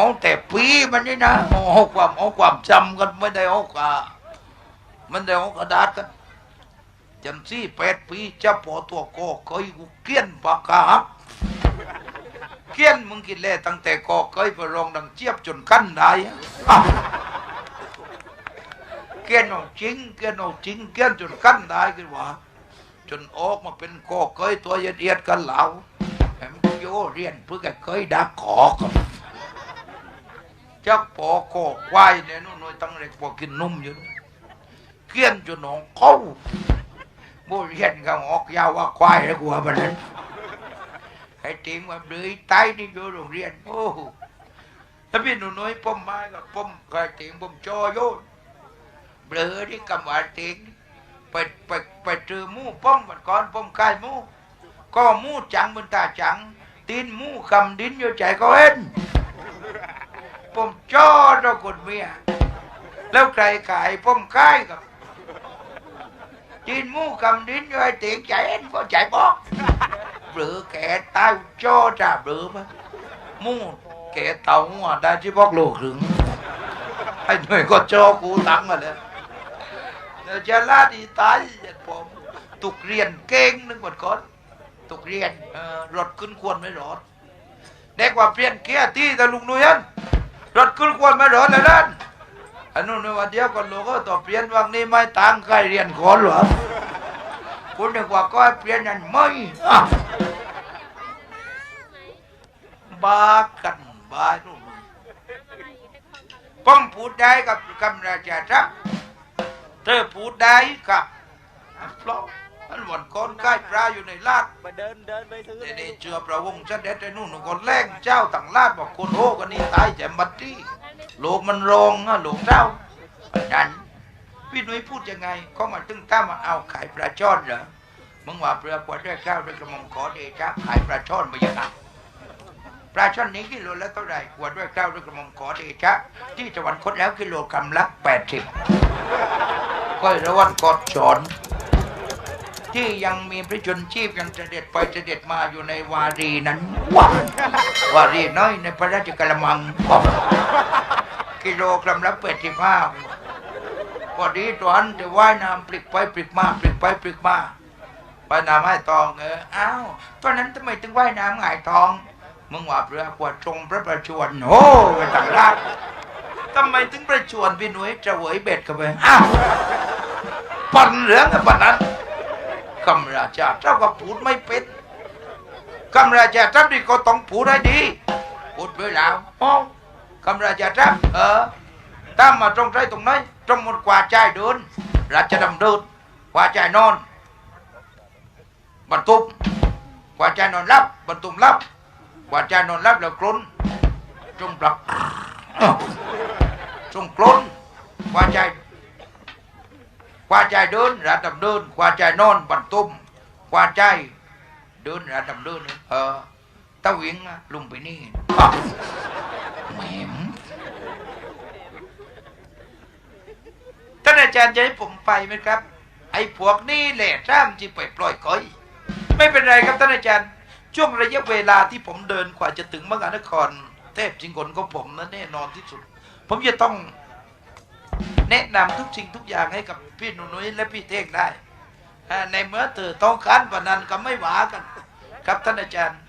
เอาแต่ปีมันนี่นะเอาความเอาความจำกันไม่ได้เอากะมันได้เอากระดาษกันจันซี่แปดปีเจะพอตัวโกเคยกูเกี้ยนปากกาเกี้ยนมึงกินแล่ตั้งแต่กอเคยไปรองดังเจี๊ยบจนกั้นได้เกี้ยนเอาจริงเกี้ยนเอาจริงเกี้ยนจนกั้นได้คือว่าจนออกมาเป็นกอเคยตัวเอียดกันเหลาแหมโยเรียนเพื่อแกเคยดักขอกัน จักปอโคควายเนี่ยนู่นนู่นตั้งเล็กพอกินนุ่มอยู่เกี้ยนจนหนองเข้าโบเรียนกับออกยาวว่าควายแล้วกลัวมันนั้นให้ติงว่าเลยตายนี่อยู่โรงเรียนโอ้โหถ้าพี่หนูน้อยป้อมไม้กับป้อมกระติงป้อมจอโยนเบลอที่กำว่าติงไปไปไปเจอหมู่ป้อมมันก่อนป้อมกายหมู่ก็หมู่จังบนตาจังตีนหมู่คำดินอยู่ใจเขาเห็น ผมจอดเราคนเมียแล้วใครขายผมขายกับจีนมูกำดินอยู่ไอ้เตียงใจเอ็นก็ใจบอกเบลือแกตายจอจ่าเบลือมาหมูแกเต่าหัวได้ที่บอกโลครึ่งไอ้หน่วยก็จอกูตังมาเลยเดี๋ยวจะลาดีตายผมตุกเรียนเก่งนึงหมดก่อนตุกเรียนรถขึ้นควรไม่รถเด็กว่าเปลี่ยนเกียร์ที่แต่ลุงนุ้ยน รถขึ้นควรไม่รอเลยนั่นอันนู้นวันเดียวกันลูกก็ต่อเปลี่ยนวังนี้ไม่ต่างใครเรียนขอหรอคุณนึกว่าก็เปลี่ยนนั่นไม่บ้ากันบ้านู่นป้องพูดได้กับกำราชาทัพเธอพูดได้กับเพราะอันวันก่อนใกล้ปลาอยู่ในลาดไปเดินเดินไปซื้อเดี๋ยวนี้เชื่อพระวงศ์เสด็จไอ้นู่นคนแรงเจ้าต่างลาดบอกคนโหกันนี่ตายแจมบัดที่โลกมันรองอะโลกเจ้าอันนั้นพี่หนุ่ยพูดยังไงเขามาตึงต้ามาเอาขายปลาช่อนเหรอมึงว่าเปลือกกว่าด้วยข้าวด้วยกระหม่อมขอเดชะขายปลาช่อนมายังไงปลาช่อนนี้กิโลละเท่าไหร่กว่าด้วยข้าวด้วยกระหม่อมขอเดชะที่จังหวัดคตแล้วกิโลกรัมละแปดสิบก็ระวันกอดสอน ที่ยังมีพระชนชีพยังเสด็จไปเสด็จมาอยู่ในวารีนั้นวาวารีน้อยในพระราชกระมังกิโลกรัมละแปดสิบห้าพอดีตัวนั้นจะว่ายน้ำปลิกไปปลิกมาปลิกไปปลิกมาไปน้ำให้ตองเอออ้าวตอนนั้นทำไมถึงว่ายน้ำหงายทอง มึงว่าเรือกว่าทรงพระประชวรโอ้ไปต่างราชทำไมถึงประชวรพี่หนุ่ยจะเหวยเบ็ดกันไปอ้าวปันเหลืองกับปันนั้น คำราชาเจ้าก็พูดไม่เป็นคำราชาเจ้านี่ก็ต้องพูดให้ดีพูดไปแล้วอ๋อคำราชาเจ้าเออตามมาตรงใจตรงไหนตรงหมดกว่าใจเดินราชดำเดินกว่าใจนอนบรรทุกกว่าใจนอนรับบรรทุกรับกว่าใจนอนรับแล้วกลุ้นจงปรับจงกลุ้นกว่าใจ กว่าใจเดินราดำเดินกว่าใจนอนบรรทุมกว่าใจเดินราดำเดินเออตะวิงลุงไปนี่แหมมท่านอาจารย์จะให้ผมไปไหมครับ ไอ้พวกนี้แหละร่ามที่ไปปล่อยก้อยไม่เป็นไรครับท่านอาจารย์ ช่วงระยะเวลาที่ผมเดินกว่าจะถึงมหานคร เทพจิงกลของผมนั้นแน่นอนที่สุด ผมจะต้อง แนะนำทุกสิ่งทุกอย่างให้กับพี่หนุนุ้ยและพี่เท่งได้ ในเมื่อเธอต้องการปนันก็ไม่หวากัน ครับท่านอาจารย์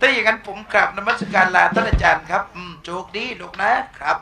ถ้าอย่างนั้นผมกราบนมัสการลาท่านอาจารย์ครับโชคดีลูกนะครับ